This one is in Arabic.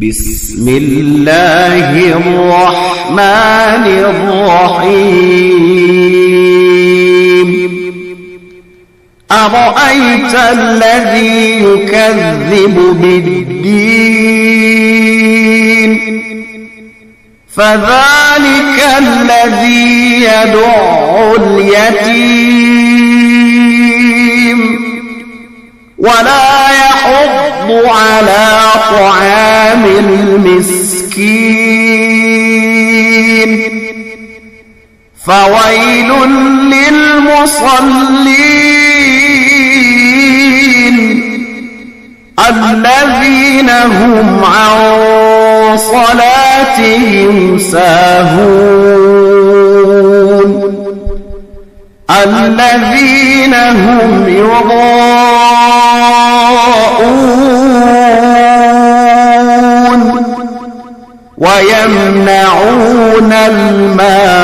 بسم الله الرحمن الرحيم. أرأيت الذي يكذب بالدين؟ فذلك الذي يدع اليتيم. ولا يحض على فويل للمصلين الذين هم عن صلاتهم ساهون الذين هم يضاءون ويمنعون الماء